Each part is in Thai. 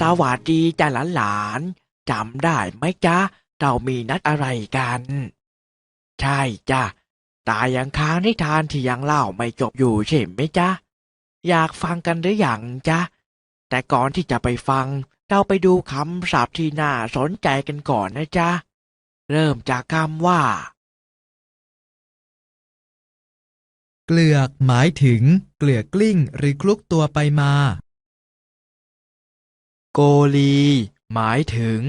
สวัสดีจ้าหลานๆจำได้ไหมจ๊ะ เรามีนัดอะไรกัน ใช่จ้ะตายังค้างนิทานที่ยังเล่าไม่จบอยู่ใช่ไหมจ๊ะ อยากฟังกันหรืออยังจ๊ะ แต่ก่อนที่จะไปฟัง เราไปดูคำศัพท์ที่น่าสนใจกันก่อนนะจ๊ะ เริ่มจากคำว่า เกลือกหมายถึง เกลือกกลิ้งหรือคลุกตัวไปมา โกลี หมายถึง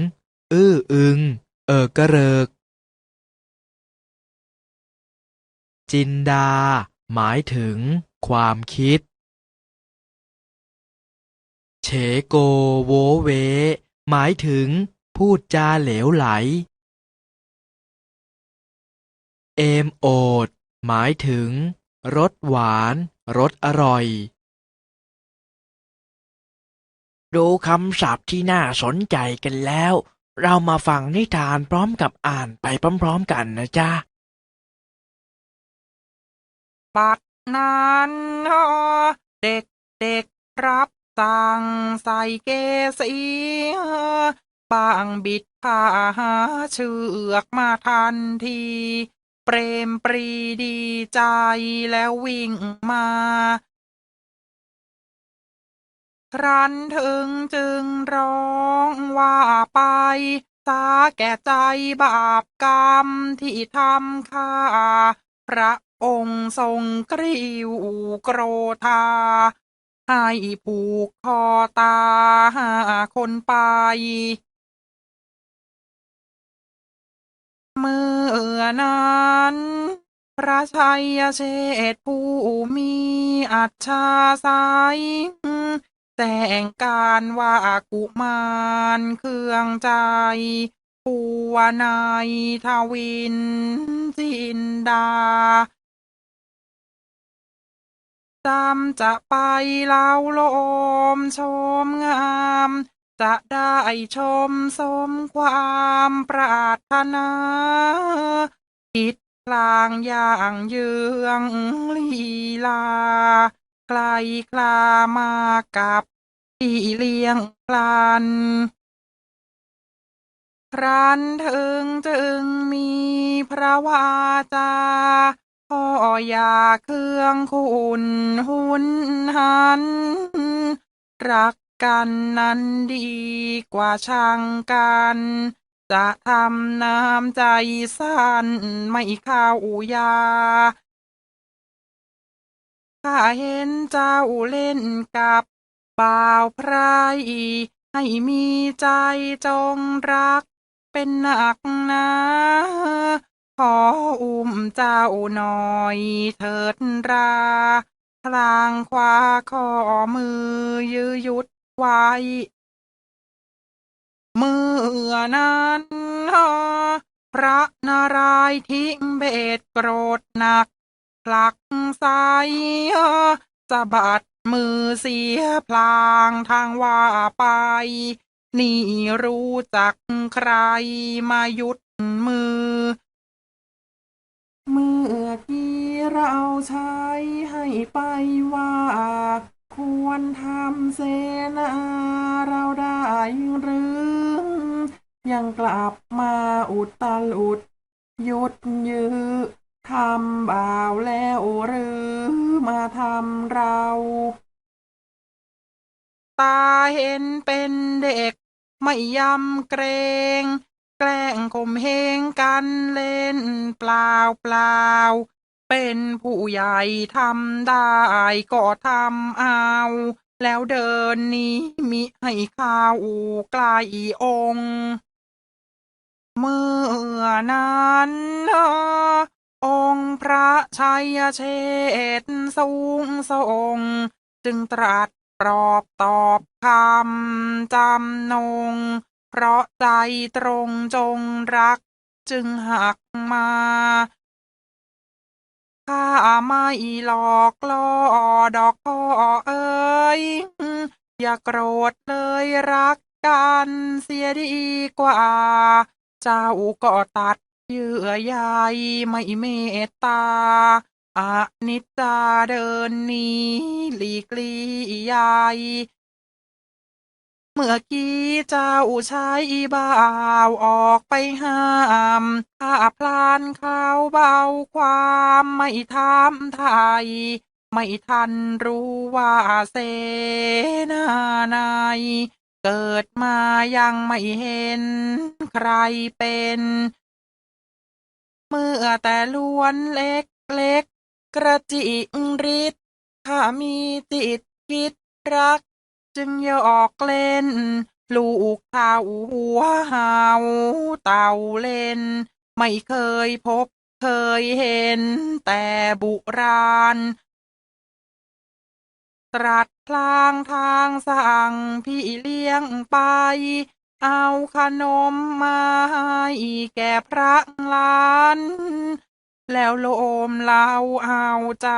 อื้ออึง เออกระเริก จินดา หมายถึง ความคิด เฉโกโวเว หมายถึง พูดจาเหลวไหล เอมโอด หมายถึงรสหวานรสอร่อย ดูคำศัพท์ที่น่าสนใจกันแล้ว เรามาฟังนิทานพร้อมกับอ่านไปพร้อมๆกันนะจ๊ะบัดนั้นเด็กเด็กๆรับสั่งใส่เกสีบางบิดผ้าหาเชือกมาทันที เปรมปรีดีใจแล้ววิ่งมา ครั้นถึงจึงร้องว่าไปสาแก่ใจบาปกรรมที่ทำข้าพระองค์ทรงกริ้วโกรธา ให้ผูกคอตาหาคนไป เมื่อนั้นพระชัยเชษผู้มีอัจฉริย แต่งการว่ากุมารเครื่องใจปูวนายทวินจินดาจำจะไปเล่าโลมชมงาม จะได้ชมสมความปรารถนาคิดพลางอย่างเยืองลีลาไกลคลามากับ เลี้ยงพลัน ครั้นถึงจึงมีพระวาจาพ่ออยาเครื่องคุณหุนหัน รักกันนั้นดีกว่าช่างกัน จะทำน้ำใจสั้นไม่เข้ายาข้าเห็นเจ้าเล่นกับ บ่าวไพรให้มีใจจงรักเป็นหนักหนาขออุ้มเจ้าหน่อยเถิดราพลางคว้าข้อมือยือยุดไว้ เมื่อนั้นพระนารายณ์ทิ้งเบศโกรธหนักผลักใสสะบัด มือเสียพลางทางว่าไป นี่รู้จักใครมายุดมือ เมื่อกี้เราใช้ให้ไปว่า ควรทำเสนาเราได้หรือ ยังกลับมาอุดตลุดยุดยื้อ ทำบ่าวแล้วหรือมาทำเรา ตาเห็นเป็นเด็ก ไม่ยำเกรง แกล้งข่มเหงกันเล่นเปล่าเปล่า เป็นผู้ใหญ่ทำได้ก็ทำเอา แล้วเดินหนี้มิให้ข้าวใกลองเมื่อนั้น องค์พระชัยเชษสูงส่งจึงตรัสปลอบตอบคำจำนง เพราะใจตรงจงรักจึงหักมาข้าไม่หลอกล่อดอกพ่อเอ๋ยอย่าโกรธเลยรักกันเสียดีกว่า เจ้าก็ตัด เยื่อใยไม่เมตตาอนิจจาเดินหนี้หลีกลี่ยายเมื่อกี้เจ้าชายบ่าวออกไปห้ามข้าพลานเขาเบาความไม่ทำไทย ไม่ทันรู้ว่าเสนาในายเกิดมายังไม่เห็นใครเป็น เมื่อแต่ล้วนเล็กเล็กกระจิงริดถ้ามีจิตคิดรัก จึงหยออกเล่น ลูกเท่าหัวหาวเต่าเล่น ไม่เคยพบเคยเห็นแต่บุราณ ตรัสพลางทางสั่งพี่เลี้ยงไป เอาขนมมาให้แก่พระลาน แล้วโลมเล่าเอาใจ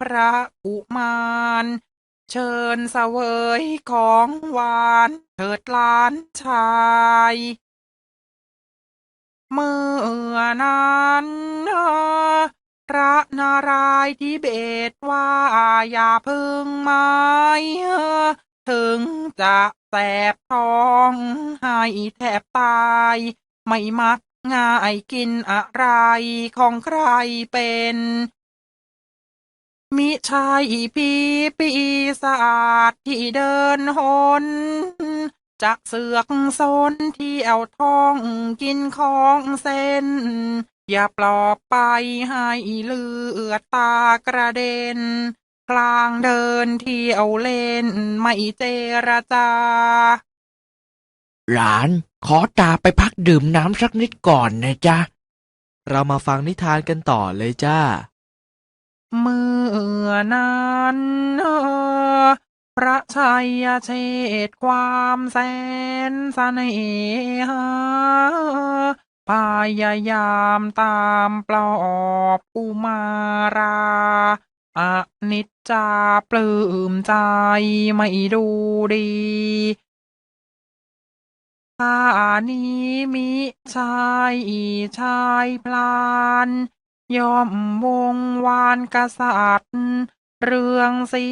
พระอุมารเชิญเสวยของหวานเถิดหลานชายเมื่อนั้นพระนารายณ์ทิเบศว่าอย่าพึ่งไม้ถึงจะ แสบท้องให้แทบตาย ไม่มักง่ายกินอะไรของใครเป็น มิใช่พีปีศาจที่เดินหนจะเสือกซนที่เอาท้องกินของเส้น อย่าปลอบไปให้เลือดตากระเด็น กลางเดินเที่ยวเล่น ไม่เจรจา หลานขอตาไปพักดื่มน้ำสักนิดก่อนนะจ๊ะ เรามาฟังนิทานกันต่อเลยจ้า เมื่อนั้นเอ่อพระชัยเชษฐ์ความแสนเสน่หาพยายามตามปลอบอุมาราอนิจ จาปลื้มใจไม่ดูดีข้านี้มิชายชายพลาน ยอมวงวานกษัตริย์ เรื่องสิ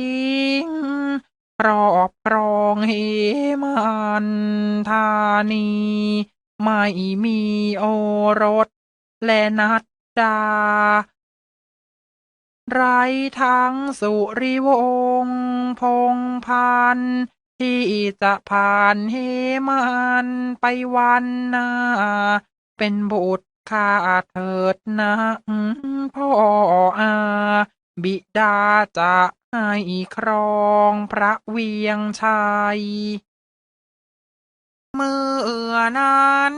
งครอบครองเหมันธานี ไม่มีโอรสและนัดดา ไรทั้งสุริวงศ์พงพันที่จะผ่านเฮมันไปวันนาเป็นบุตรข้าเถิดนะพ่ออาบิดาจะให้ครองพระเวียงชัย เมื่อนั้น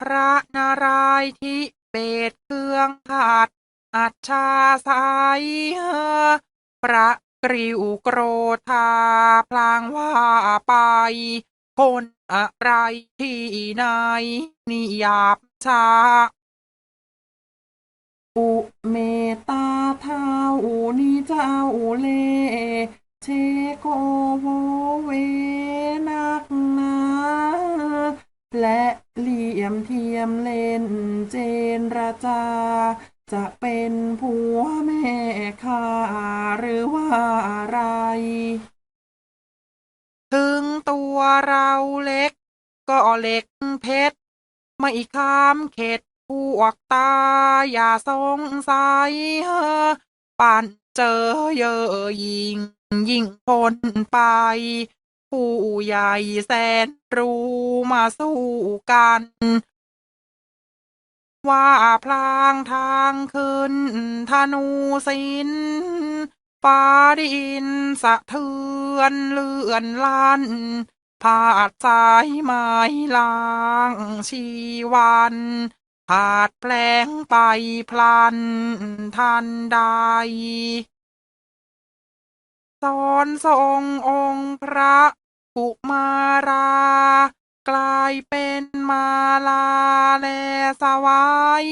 พระนารายณ์ทิเบศเครื่องขัด อัจฉาสายพระกริวโกรธาพลางว่าไปคนอะไรที่ไหนนิยาบชาอุเมตาเท้านี่เจ้าเล เชโกโวเวนักนาและเหลี่ยมเทียมเล่นเจนราจา จะเป็นผัวแม่ข้าหรือว่าอะไร ถึงตัวเราเล็ก ก็เล็กเพชรไม่ข้ามเข็ดพวกตา อย่าสงสัยปั่นเจอเยอะยิง ยิ่งพ้นไป ผู้ใหญ่แสนรู้มาสู้กัน ว่าพลางทางขึ้นธนูสินฟ้าดินสะเทือนเลื่อนลั่นผาดสายไม้ลางชีวันผาดแปลงไปพลันทันใดสอนทรงองค์พระกุมารา กลายเป็นมาลาแลสวาย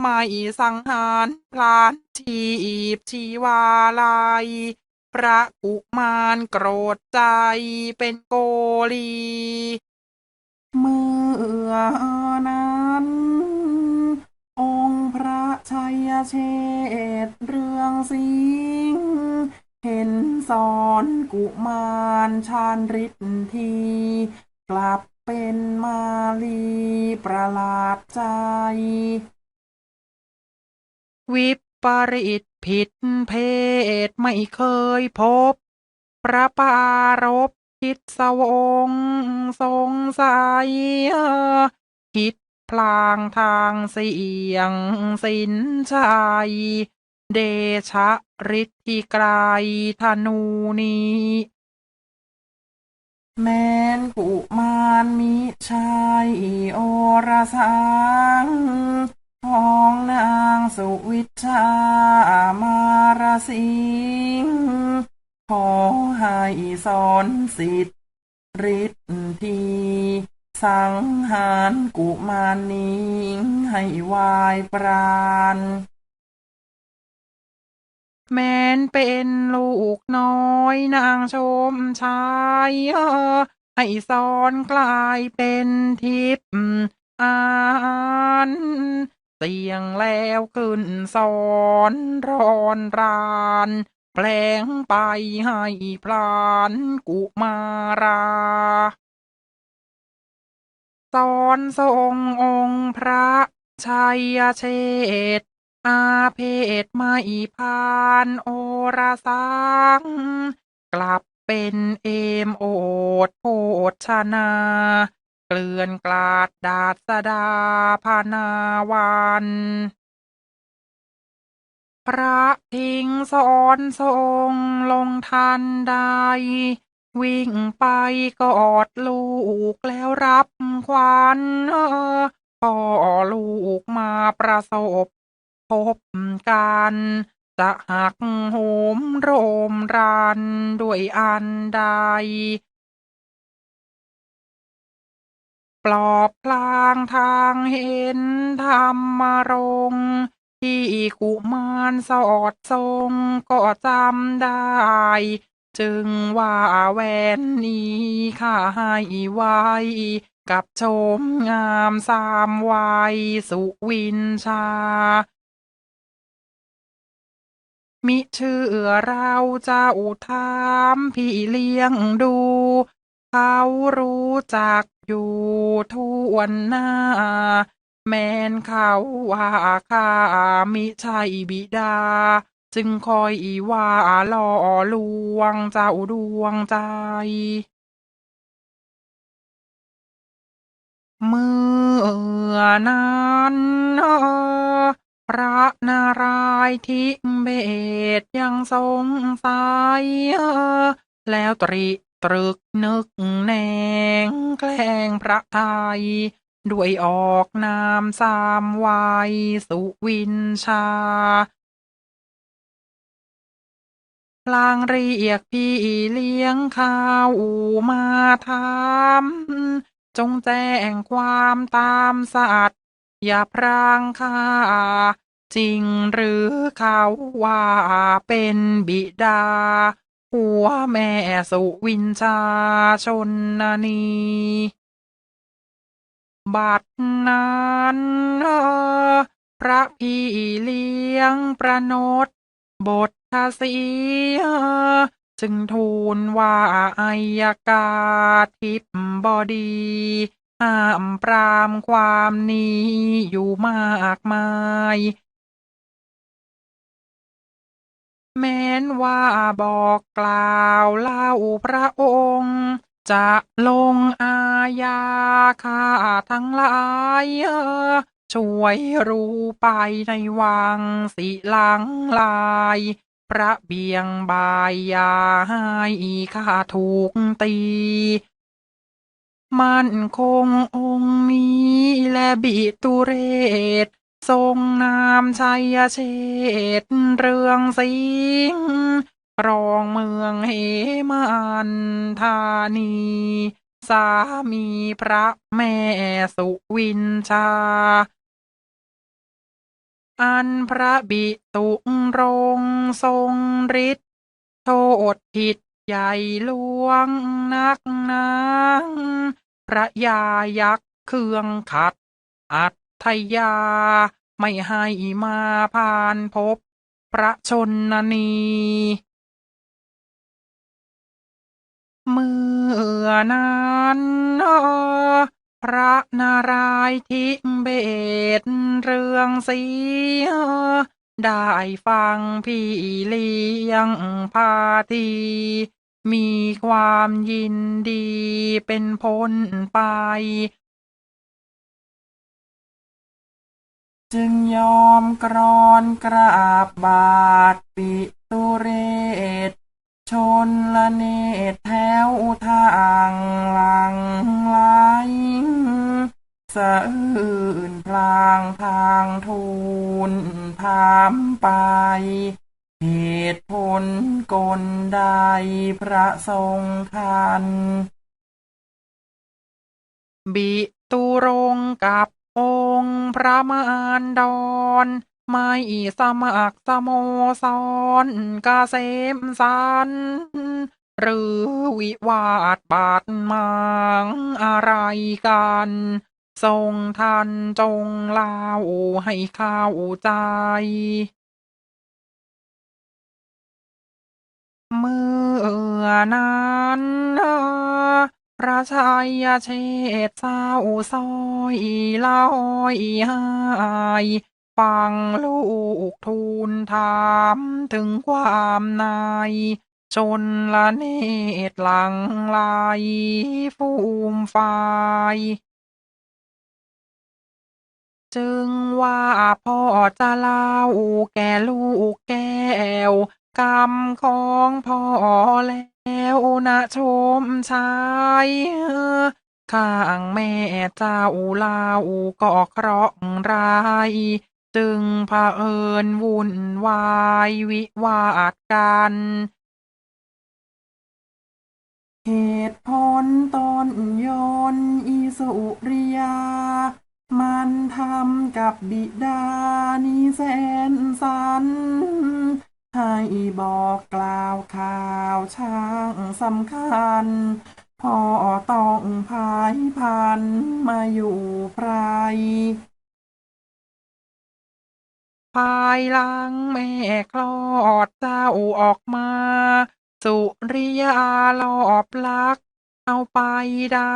ไม่สังหารพลานชีพชีวาลายพระกุมารโกรธใจเป็นโกลี เมื่อนั้น องค์พระชัยเชษเรืองสิงเห็นสอนกุมารชาญฤทธิ์ที กลับเป็นมาลีประหลาดใจ วิปริตผิดเพศไม่เคยพบประปารบคิดสวงสงสัยคิดพลางทางเสียงสินชัย เดชะฤทธิไกรธนูนี้ แม้นกุมารมิชายโอรสังของนางสุวิชามารสิงขอให้สอนสิทธิ์ฤทธีสังหารกุมารนี้ให้วายปราณ แม้นเป็นลูกน้อยนางชมชายให้สอนกลายเป็นทิพย์อานเสียงแล้วขึ้นสอนรอนรานแปลงไปให้พลานกุมาราสอนทรงองค์พระชัยเชษฐ อาเพศไม่พานโอราสัง กลับเป็นเอมโอดโพชนา เกลื่อนกลาดดาสดาพานาวันพระทิ้งสอนทรงลงทันใด วิ่งไปกอดลูกแล้วรับควันเออพ่อลูกมาประสบ พบกันจะหักโหมโรมรันด้วยอันใด ปลอบพลางทางเห็นธรรมรงที่กุมารสอดทรงก็จำได้ จึงว่าแหวนนี้ข้าให้ไว้กับโฉมงามสามวัยสุวินชา มิเชื่อเราจะอุทามพี่เลี้ยงดู เขารู้จักอยู่ทุวนหน้า แมนเขาว่าข้ามิใช่บิดา จึงคอยว่าล่อลวงเจ้าดวงใจเมื่อนั้นเออ พระนารายณ์ทิเบศยังสงสัยแล้วตริตรึกนึกแนงแกล้งพระไทย ด้วยออกนามสามวัยสุวินชาพลางเรียกพี่เลี้ยงข้าวมาถามจงแจ้งความตามสัต อย่าพรางค่า จริงหรือเขาว่าเป็นบิดา หัวแม่สุวินชาชนนีบัดนั้นเอพระพี่เลี้ยงประนดบททศีจึงทูลว่าอายกาทิพบดี ห้ามปรามความนี้อยู่มากมาย แม้นว่าบอกกล่าวเล่าพระองค์ จะลงอาญาข้าทั้งหลายช่วยรู้ไปในวังสิหลังลาย พระเบียงบายยาให้ข้าถูกตี มั่นคงองค์นี้และบิตุเรศทรงนามชัยเชษเรืองสิงรองเมืองเหมันธานี สามีพระแม่สุวินชา อันพระบิตุรงทรงฤทธิ์โทษผิด ใหญ่หลวงนักนาพระยายักษ์เครื่องขัด อัตทยา ไม่ให้มาผ่านพบ พระชนนี เมื่อนั้นพระนารายณ์ทิเบตเรื่องเสียได้ฟังพี่เลี้ยงพาที มีความยินดีเป็นพ้นไปจึงยอมกรอนกราบบาทปิตุเรศชนละเนตแถวทางหลังไหลสะอื่นพลางทางทูลถามไป เหตุผลกลใดพระทรงทัน บิตุรงกับองค์พระมารดอนไม่สมัครสโมสรกเกษมสันหรือวิวาทบาดมางอะไรกัน ทรงทันจงเล่าให้ข้าใจ เมื่อนั้นพระชัยเชษฐ์เศร้าซอยลอยหายฟังลูกทูลถามถึงความในชนละเนตรหลังไหลฟูมไฟายจึงว่าพ่อจะเล่าแก่ลูกแก้ว กรรมของพ่อแล้วนะชมชายข้างแม่เจ้าเล่าก็เคราะห์ร้ายจึงเผอิญวุ่นวายวิวาทกันเหตุผลต้นยนอิสุริยา มันทำกับบิดานิแสนสัน ให้บอกกล่าวข่าวช่างสำคัญพ่อต้องพายพันมาอยู่ไพรภายหลังแม่คลอดเจ้าออกมา สุริยาลอบลัก เอาไปได้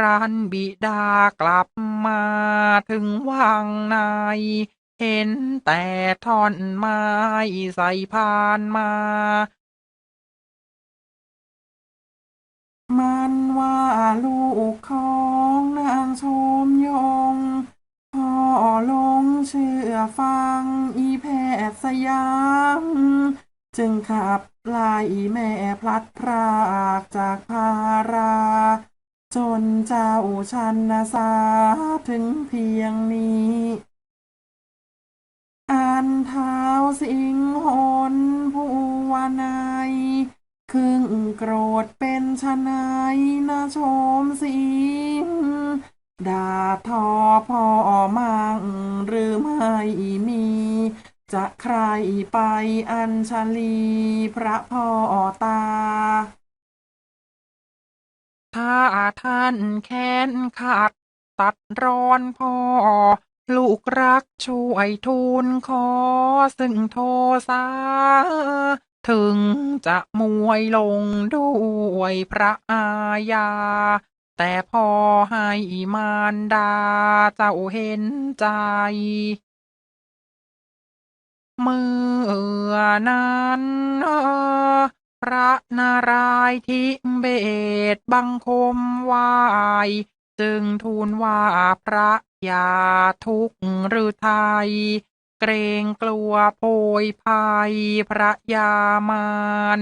รันบิดากลับมาถึงวังใน เห็นแต่ท่อนไม้ใส่พานมา มันว่าลูกของนางชมยงพ่อลงเชื่อฟังอีแพทย์สยาม จึงขับไล่แม่พลัดพรากจากภารา จนเจ้าชันนาสาถึงเพียงนี้ นเท้าสิงหนผู้วานายครึ่งโกรธเป็นชนายนะชมสิงด่าทอพ่อมั่งหรือไม่มี จะใครไปอัญชลีพระพ่อตา ถ้าท่านแค้นขาดตัดร้อนพ่อ ลูกรักช่วยทูลขอ ซึ่งโทสา ถึงจะมวยลงด้วยพระอาญา แต่พอให้มารดาเจ้าเห็นใจ เมื่อนั้นพระนารายณ์ทิเบตบังคมไหว จึงทูลว่าพระยาทุกหรือไทย เกรงกลัวโพยภัยพระยามาน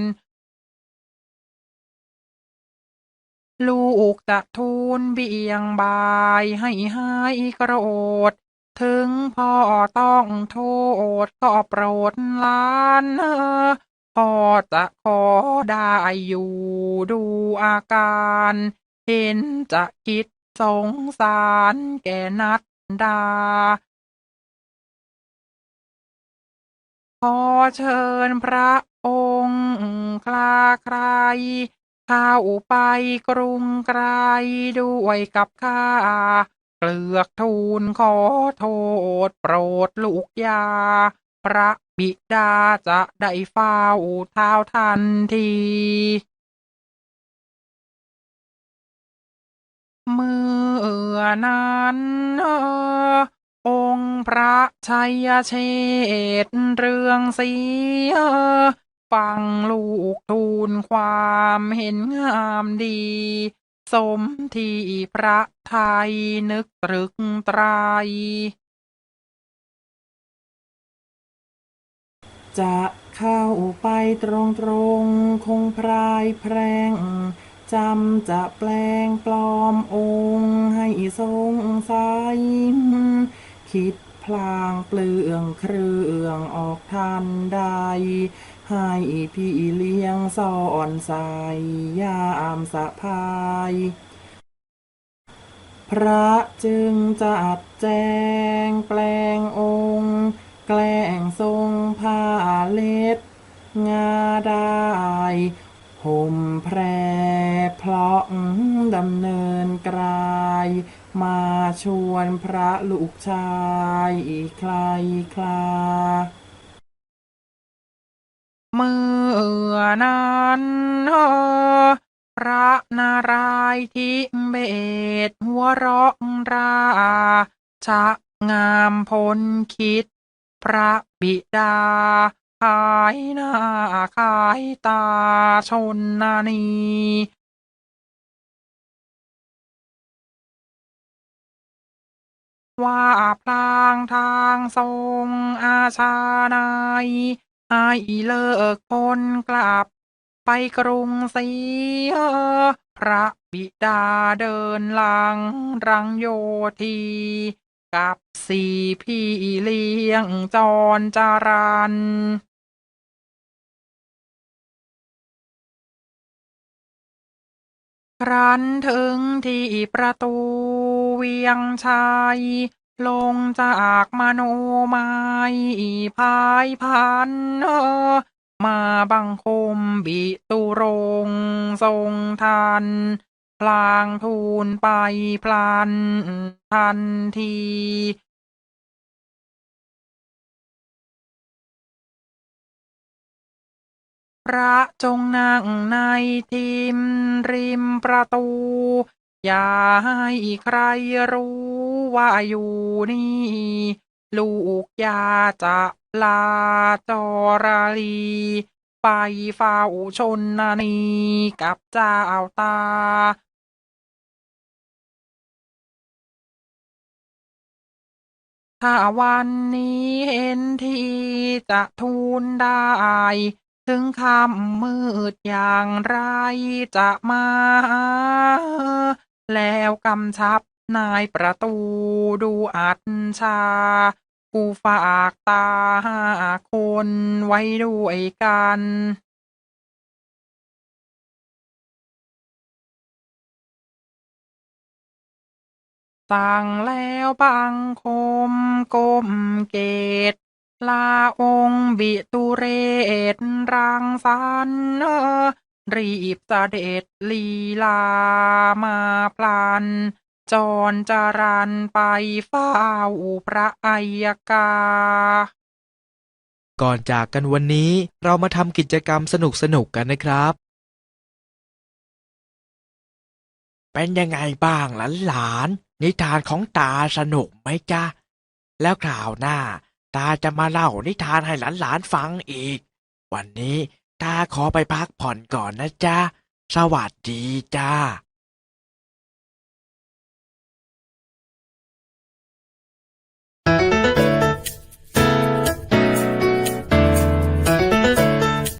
ลูกจะทูลเบียงบายให้หายโกรธถึงพ่อต้องโทษก็โปรดล้านเออพ่อจะขอได้อยู่ดูอาการ เห็นจะคิด สงสารแกนัดดา ขอเชิญพระองค์คลาใครข้าไปกรุงไกรด้วยกับข้าเกลือกทูลขอโทษโปรดลูกยา พระบิดาจะได้เฝ้าเท้าทันที เมื่อนั้นองค์พระชัยเชษเรืองสีฟังลูกทูลความเห็นงามดี สมที่พระไทยนึกตรึกไตรจะเข้าไปตรงตรงๆคงพรายแพร่ง จำจะแปลงปลอมองค์ ให้ทรงใสยคิดพลางเปลืองเครื่องออกทันใด ให้พี่เลี้ยงสอนใส่ยามสะพาย พระจึงจัดแจงแปลงองค์ แกล้งทรงผ้าเล็ดงาได้ ห่มแพรเพราะดำเนินกลาย มาชวนพระลูกชายใครคลา เมื่อนั้นพระนารายณ์ทิเบศหัวเราะราชักงามพ้นคิด พระบิดา ขายหน้าขายตาชนนานีว่าพลางทางทรงอาชานายเลิกพลกลับ ไปกรุงศรีพระบิดาเดินหลังรังโยธีกับสี่พี่เลี้ยงจรจารัน ครั้นถึงที่ประตูเวียงชัย ลงจากมโนไมยพายพันเออมาบังคมบิตุรงทรงทัน พลางทูลไปพลันทันที พระจงนั่งในทิมริมประตู อย่าให้ใครรู้ว่าอยู่นี่ ลูกยาจะลาจอราลี ไปเฝ้าชนนีกับเจ้าตาถ้าวันนี้เห็นทีจะทูลได้ ถึงคำมืดอย่างไรจะมา แล้วกำชับนายประตูดูอัดชา กูฝากตาห้าคนไว้ด้วยกันสั่งแล้วบังคมก้มเกต ลาองค์บิตุเรศรังสรรเออรีบเสด็จลีลามาพลัน จรจารันไปเฝ้าพระอัยกา ก่อนจากกันวันนี้เรามาทำกิจกรรมสนุกๆกันนะครับ เป็นยังไงบ้างหลานๆนิทานของตาสนุกไหมจ๊ะ แล้วคราวหน้า ตาจะมาเล่านิทานให้หลานๆฟังอีก วันนี้ตาขอไปพักผ่อนก่อนนะจ๊ะ สวัสดีจ้า